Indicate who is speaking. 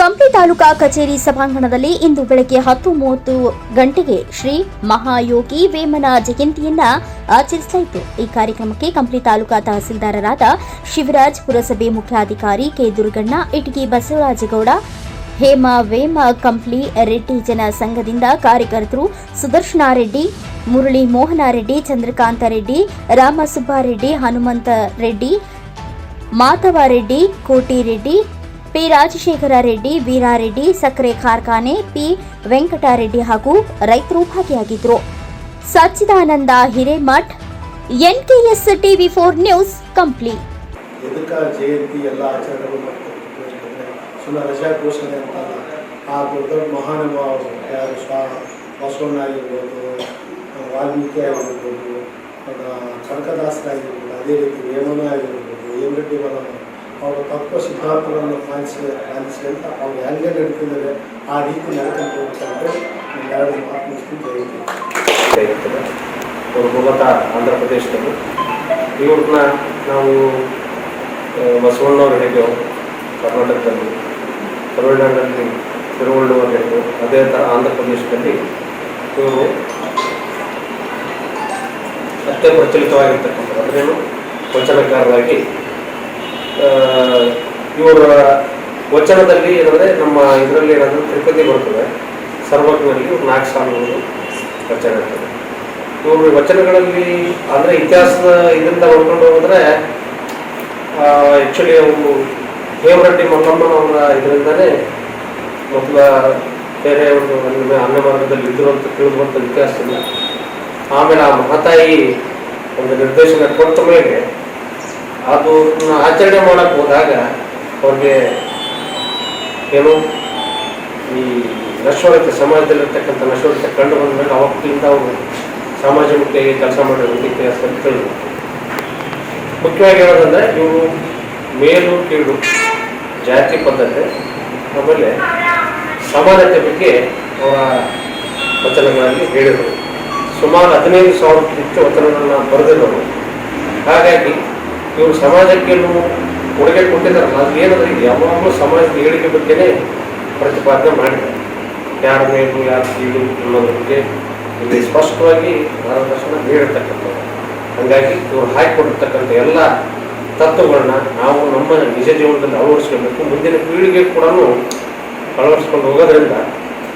Speaker 1: ಕಂಪ್ಲಿ ತಾಲೂಕಾ ಕಚೇರಿ ಸಭಾಂಗಣದಲ್ಲಿ ಇಂದು ಬೆಳಗ್ಗೆ ಹತ್ತು ಮೂವತ್ತು ಗಂಟೆಗೆ ಶ್ರೀ ಮಹಾಯೋಗಿ ವೇಮನ ಜಯಂತಿಯನ್ನ ಆಚರಿಸಲಾಯಿತು. ಈ ಕಾರ್ಯಕ್ರಮಕ್ಕೆ ಕಂಪ್ಲಿ ತಾಲೂಕಾ ತಹಸೀಲ್ದಾರರಾದ ಶಿವರಾಜ್ ಪುರಸಭೆ ಮುಖ್ಯಾಧಿಕಾರಿ ಕೆ ದುರ್ಗಣ್ಣ, ಇಟಗಿ ಬಸವರಾಜಗೌಡ, ಹೇಮ ವೇಮ ಕಂಪ್ಲಿ ರೆಡ್ಡಿ ಜನ ಸಂಘದಿಂದ ಕಾರ್ಯಕರ್ತರು ಸುದರ್ಶನ ರೆಡ್ಡಿ ಮುರಳಿ ಮೋಹನ ರೆಡ್ಡಿ ಚಂದ್ರಕಾಂತ ರೆಡ್ಡಿ ರಾಮಸುಬ್ಬಾರೆಡ್ಡಿ ಹನುಮಂತ ರೆಡ್ಡಿ ಮಾಧವ ರೆಡ್ಡಿ ಕೋಟಿರೆಡ್ಡಿ ಪಿ ರಾಜಶೇಖರ ರೆಡ್ಡಿ ವೀರಾರೆಡ್ಡಿ ಸಕ್ಕರೆ ಕಾರ್ಖಾನೆ, ಪಿ ವೆಂಕಟಾರೆಡ್ಡಿ ಹಾಗೂ ರೈತರು ಭಾಗಿಯಾಗಿದ್ದರು Sachchidananda Hiremath NKS TV four news Kampli.
Speaker 2: ಜಯಂತಿ ಎಲ್ಲ ಆಚರಣೆಗಳು ಸುಮ್ಮನೆ ರಜಾ ಘೋಷಣೆ ಅಂತಲ್ಲ, ಆ ದೊಡ್ಡ ದೊಡ್ಡ ಮಹಾನುಭಾವರು, ಯಾರು ಸ್ವಾ ಬಸವಣ್ಣ ಆಗಿರ್ಬೋದು, ವಾಲ್ಮೀಕಿ ಆಗಿರ್ಬೋದು ಕನಕದಾಸರಾಗಿರ್ಬೋದು, ಅದೇ ರೀತಿ ವೇಮನ ಆಗಿರ್ಬೋದು ಏಮರೆಡ್ಡಿ ವಲಮ ಅವರ ತತ್ವ ಸಿದ್ಧಾಂತಗಳನ್ನು ಪಾಲಿಸಿ ಪಾಲಿಸಿ ಅಂತ ಅವ್ರು ಹೆಂಗೆ ನಡೀತಿದ್ದಾರೆ ಆ ರೀತಿ ನಡ್ಕೊಂಡು ಹೋಗ್ತಾರೆ ಎರಡು ಮಾತು ಇಷ್ಟು ಜಯಂತಿ
Speaker 3: ಇರ್ತದೆ ಅವರು ಮೂಲತಃ ಆಂಧ್ರ ಪ್ರದೇಶದಲ್ಲಿ. ಇವ್ರನ್ನ ನಾವು ಬಸವಣ್ಣವ್ರು ಹೇಳಿದೆವು ಕರ್ನಾಟಕದಲ್ಲಿ. ತಮಿಳುನಾಡಲ್ಲಿ ತಿರುವಳ್ಳುವರು ಹೇಳಿದ್ದು ಅದೇ ಥರ ಆಂಧ್ರ ಪ್ರದೇಶದಲ್ಲಿ ಇವರು ಪ್ರಚಲಿತವಾಗಿರ್ತಕ್ಕಂಥ ಅದರೇನು ವಚನಕಾರರಾಗಿ ಇವರ ವಚನದಲ್ಲಿ ಏನಂದರೆ ನಮ್ಮ ಇದರಲ್ಲಿ ಏನಾದರೂ ತಿರುಪತಿ ಬರ್ತದೆ, ಸರ್ವಜ್ಞರಲ್ಲಿ ಇವ್ರು ನಾಲ್ಕು ಸಾಲುಗಳು ವಚನ ಇರ್ತದೆ ಇವರು ವಚನಗಳಲ್ಲಿ ಅಂದರೆ ಇತಿಹಾಸದ ಇದರಿಂದ ಹೊರಕೊಂಡು ಹೋದ್ರೆ ಆ್ಯಕ್ಚುಲಿ ಅವರು ಹೇಮರೆಡ್ಡಿ ಮಲ್ಲಮ್ಮನವರ ಇದರಿಂದನೇ ಮೊದಲ ಬೇರೆ ಒಂದು ಅನ್ನ ಮಾರ್ಗದಲ್ಲಿ ಇದ್ರು ಅಂತ ತಿಳಿದುವಂಥ ಇತಿಹಾಸ ಇಲ್ಲ ಆಮೇಲೆ ಆ ಮಹಾತಾಯಿ ಒಂದು ನಿರ್ದೇಶನ ಕೊಟ್ಟ ಮೇಲೆ ಅದು ಆಚರಣೆ ಮಾಡಕ್ ಹೋದಾಗ ಅವ್ರಿಗೆ ಏನು ಈ ನಶ್ವರತೆ, ಸಮಾಜದಲ್ಲಿರ್ತಕ್ಕಂಥ ನಶ್ವರತೆ ಕಂಡು ಬಂದ ಮೇಲೆ ಅವತ್ತಿಂದ ಅವರು ಸಮಾಜಮುಖಿಯಾಗಿ ಕೆಲಸ ಮಾಡೋ ಇತಿಹಾಸ ಅಂತ ಹೇಳಿದ್ರು ಮುಖ್ಯವಾಗಿ ಹೇಳೋದಂದ್ರೆ ಇವರು ಮೇಲು ಕೀಳು ಜಾತಿ ಪದ್ಧತಿ, ಆಮೇಲೆ ಸಮಾನತೆ ಬಗ್ಗೆ ಅವರ ವಚನಗಳಲ್ಲಿ ಹೇಳಿದರು. ಸುಮಾರು ಹದಿನೈದು ಸಾವಿರಕ್ಕೂ ಹೆಚ್ಚು ವಚನಗಳನ್ನ ಬರೆದಿರೋರು. ಹಾಗಾಗಿ ಇವರು ಸಮಾಜಕ್ಕೆ ಕೊಡುಗೆ ಕೊಟ್ಟಿದ್ದಾರಲ್ಲ, ಅದು ಏನಂದ್ರೆ ಯಾವಾಗಲೂ ಸಮಾಜದ ಏಳಿಗೆ ಬಗ್ಗೆನೇ ಪ್ರತಿಪಾದನೆ ಮಾಡಿದ್ದಾರೆ. ಯಾರ ಮೇಲು ಯಾರು ಕೀಳು ಅನ್ನೋದ್ರ ಬಗ್ಗೆ ಇಲ್ಲಿ ಸ್ಪಷ್ಟವಾಗಿ ಮಾರ್ಗದರ್ಶನ ನೀಡಿರ್ತಕ್ಕಂಥದ್ದು ಹಾಗಾಗಿ ಇವರು ಹಾಕಿಕೊಂಡಿರ್ತಕ್ಕಂಥ ಎಲ್ಲ ತತ್ವಗಳನ್ನ ನಾವು ನಮ್ಮ ನಿಜ ಜೀವನದಲ್ಲಿ ಅಳವಡಿಸ್ಕೊಳ್ಬೇಕು. ಮುಂದಿನ ಪೀಳಿಗೆ ಕೂಡ ಅಳವಡಿಸ್ಕೊಂಡು ಹೋಗೋದ್ರಿಂದ